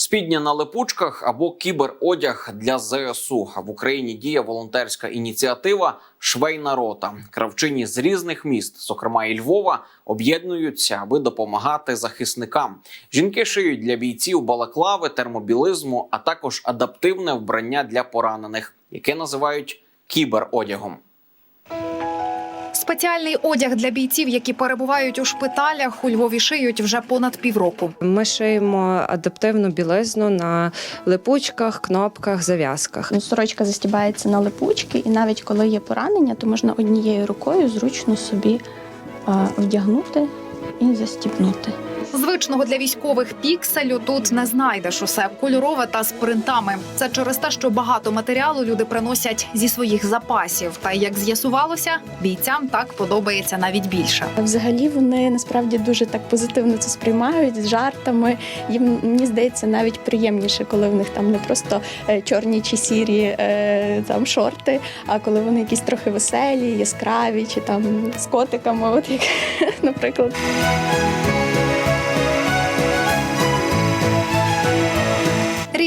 Спідня на липучках або кіберодяг для ЗСУ. В Україні діє волонтерська ініціатива Швейна рота. Кравчині з різних міст, зокрема і Львова, об'єднуються, аби допомагати захисникам. Жінки шиють для бійців балаклави, термобілизму, а також адаптивне вбрання для поранених, яке називають кіберодягом. Спеціальний одяг для бійців, які перебувають у шпиталях, у Львові шиють вже понад півроку. Ми шиємо адаптивну білизну на липучках, кнопках, зав'язках. Ну, Сорочка застібається на липучки, і навіть коли є поранення, то можна однією рукою зручно собі вдягнути і застібнути. Звичного для військових пікселю тут не знайдеш усе кольорове та з принтами. Це через те, що багато матеріалу люди приносять зі своїх запасів. Та як з'ясувалося, бійцям так подобається навіть більше. Взагалі вони насправді дуже так позитивно це сприймають з жартами. Їм мені здається навіть приємніше, коли в них там не просто е, чорні чи сірі е, там шорти, а коли вони якісь трохи веселі, яскраві, чи там з котиками, от як наприклад.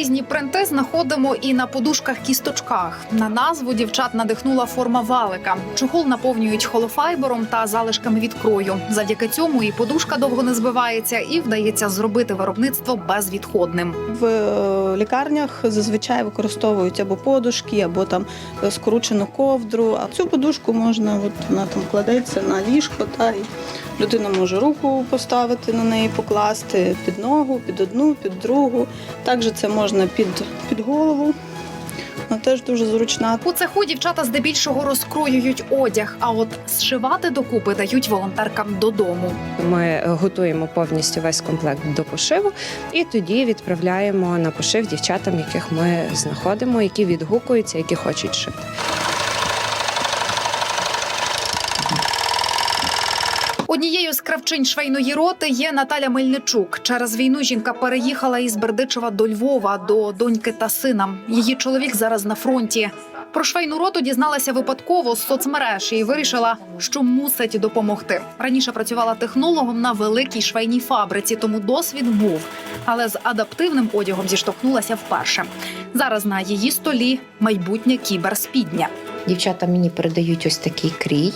Різні принти знаходимо і на подушках-кісточках. На назву дівчат надихнула форма валика. Чохол наповнюють холофайбером та залишками від крою. Завдяки цьому і подушка довго не збивається, і вдається зробити виробництво безвідходним. В е, лікарнях зазвичай використовують або подушки, або там скручену ковдру. А цю подушку можна, от вона там кладеться на ліжко, та і людина може руку поставити на неї, покласти під ногу, під одну, під другу. Також це можна під, під голову. Вона теж дуже зручна. У цеху дівчата здебільшого розкроюють одяг, а от зшивати докупи дають волонтеркам додому. Ми готуємо повністю весь комплект до пошиву і тоді відправляємо на пошив дівчатам, яких ми знаходимо, які відгукуються, які хочуть шити. Однією з кравчинь швейної роти є Наталя Мельничук. Через війну жінка переїхала із Бердичева до Львова до доньки та сина. Її чоловік зараз на фронті. Про швейну роту дізналася випадково з соцмереж і вирішила, що мусить допомогти. Раніше працювала технологом на великій швейній фабриці, тому досвід був. Але з адаптивним одягом зіштовхнулася вперше. Зараз на її столі майбутнє кіберспідня. Дівчата мені передають ось такий крій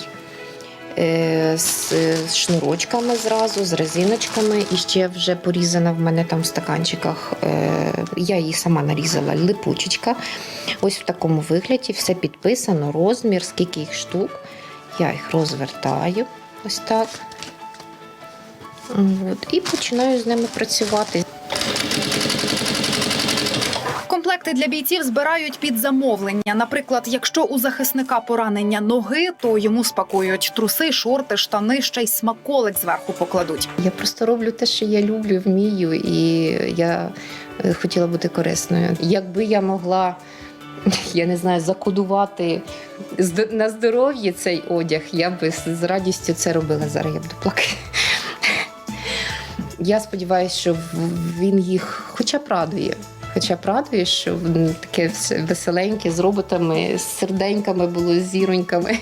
з з шнурочками зразу, з резиночками. І ще вже порізана в мене там в стаканчиках. е, Я її сама нарізала липучечка. Ось в такому вигляді все підписано, розмір, скільки їх штук. Я їх розвертаю ось так. От, і починаю з ними працювати. Комплекти для бійців збирають під замовлення. Наприклад, якщо у захисника поранення ноги, то йому спакують труси, шорти, штани, ще й смаколик зверху покладуть. Я просто роблю те, що я люблю, вмію, і я е, хотіла бути корисною. Якби я могла, я не знаю, закодувати на здоров'я цей одяг, я би з радістю це робила. Зараз я буду плакати. Я сподіваюся, що він їх хоча б радує. Хоча б радує, що таке все веселеньке з роботами, з серденьками було, з зіроньками.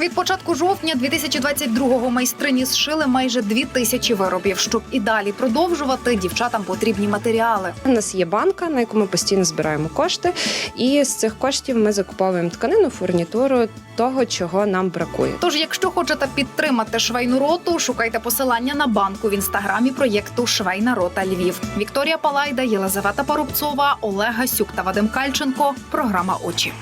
Від початку жовтня 2022-го майстрині зшили майже дві тисячі виробів. Щоб і далі продовжувати, дівчатам потрібні матеріали. У нас є банка, на яку ми постійно збираємо кошти, і з цих коштів ми закуповуємо тканину, фурнітуру того, чого нам бракує. Тож, якщо хочете підтримати швейну роту, шукайте посилання на банку в інстаграмі проєкту Швейна рота Львів. Вікторія Палайда, Єлизавета Парубцова, Олег Гасюк та Вадим Кальченко. Програма Очі.